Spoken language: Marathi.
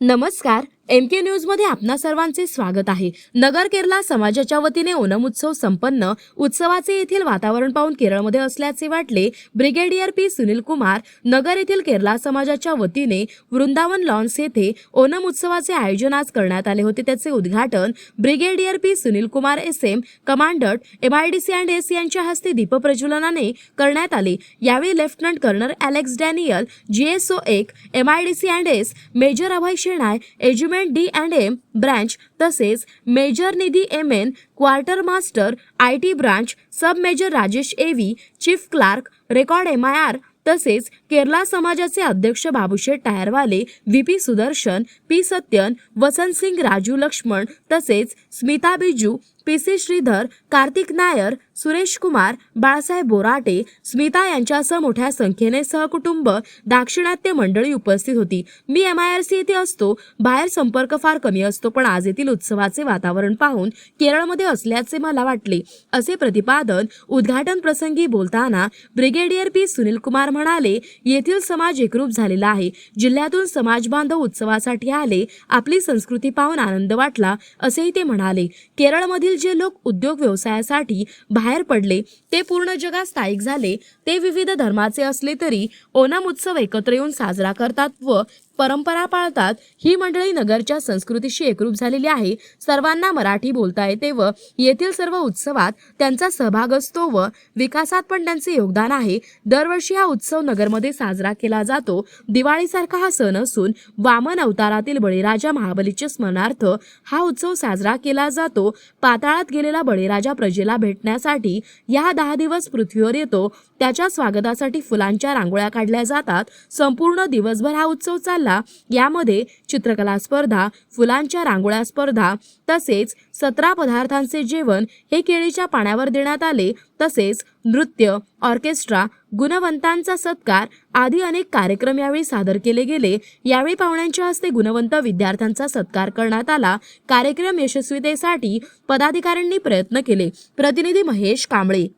नमस्कार एम के न्यूजमध्ये आपणा सर्वांचे स्वागत आहे. नगर केरला समाजाच्या वतीने ओणम उत्सव संपन्न उत्सवाचे येथील वातावरण पाहून केरळमध्ये असल्याचे वाटले ब्रिगेडियर पी सुनील कुमार नगर येथील केरला समाजाच्या वतीने वृंदावन लॉन्स येथे ओणम उत्सवाचे आयोजन आज करण्यात आले होते. त्याचे उद्घाटन brigadier P Sunil Kumar S M commandant MIDC and S यांच्या हस्ते दीपप्रज्वलनाने करण्यात आले. यावेळी lieutenant colonel Alex Daniel GSO एक MIDC and S major Abhay Shenoy adjutant D and M branch तसेच major Nidhi M N quarter master I T branch sub major Rajesh AV chief clerk record M I R तसेच केरला समाजाचे अध्यक्ष Babusheth टायरवाले V P Sudarshan P Satyan Vasantsingh Raju Laxman तसेच स्मिता बिजू पी सी श्रीधर कार्तिक नायर सुरेश कुमार बाळासाहेब बोराटे स्मिता यांच्यासह मोठ्या संख्येने सहकुटुंब दाक्षिणात्य मंडळी उपस्थित होती. मी एम आय आर सी येथे असतो. बाहेर संपर्क फार कमी असतो पण आज येथील उत्सवाचे वातावरण पाहून केरळमध्ये असल्याचे मला वाटले. असे प्रतिपादन उद्घाटन प्रसंगी बोलताना ब्रिगेडियर पी सुनील कुमार म्हणाले येथील समाज एकरूप झालेला आहे. जिल्ह्यातून समाज बांधव उत्सवासाठी आले आपली संस्कृती पाहून आनंद वाटला असेही ते म्हणाले. केरळमधील जे लोक उद्योग व्यवसायासाठी बाहेर पडले ते पूर्ण जगात स्थायिक झाले ते विविध धर्माचे असले तरी ओणम उत्सव एकत्र येऊन साजरा करतात व परंपरा पाळतात. ही मंडळी नगरच्या संस्कृतीशी एकरूप झालेली आहे. सर्वांना मराठी बोलता येते व येथील सर्व उत्सवात त्यांचा सहभाग असतो व विकासात पण त्यांचे योगदान आहे. दरवर्षी हा उत्सव नगरमध्ये साजरा केला जातो. दिवाळीसारखा हा सण असून वामन अवतारातील बळीराजा महाबलीच्या स्मरणार्थ हा उत्सव साजरा केला जातो. पाताळात गेलेला बळीराजा प्रजेला भेटण्यासाठी या दहा दिवस पृथ्वीवर येतो. त्याच्या स्वागतासाठी फुलांच्या रांगोळ्या काढल्या जातात. संपूर्ण दिवसभर हा उत्सव चालला यामध्ये चित्रकला स्पर्धा फुलांच्या रांगोळ्या स्पर्धा तसेच सतरा पदार्थांचे जेवण हे केळीच्या पाण्यावर देण्यात आले. तसेच नृत्य ऑर्केस्ट्रा गुणवंतांचा सत्कार आदी अनेक कार्यक्रम यावेळी सादर केले गेले. यावेळी पाहुण्यांच्या हस्ते गुणवंत विद्यार्थ्यांचा सत्कार करण्यात आला. कार्यक्रम यशस्वीतेसाठी पदाधिकाऱ्यांनी प्रयत्न केले. प्रतिनिधी महेश कांबळे.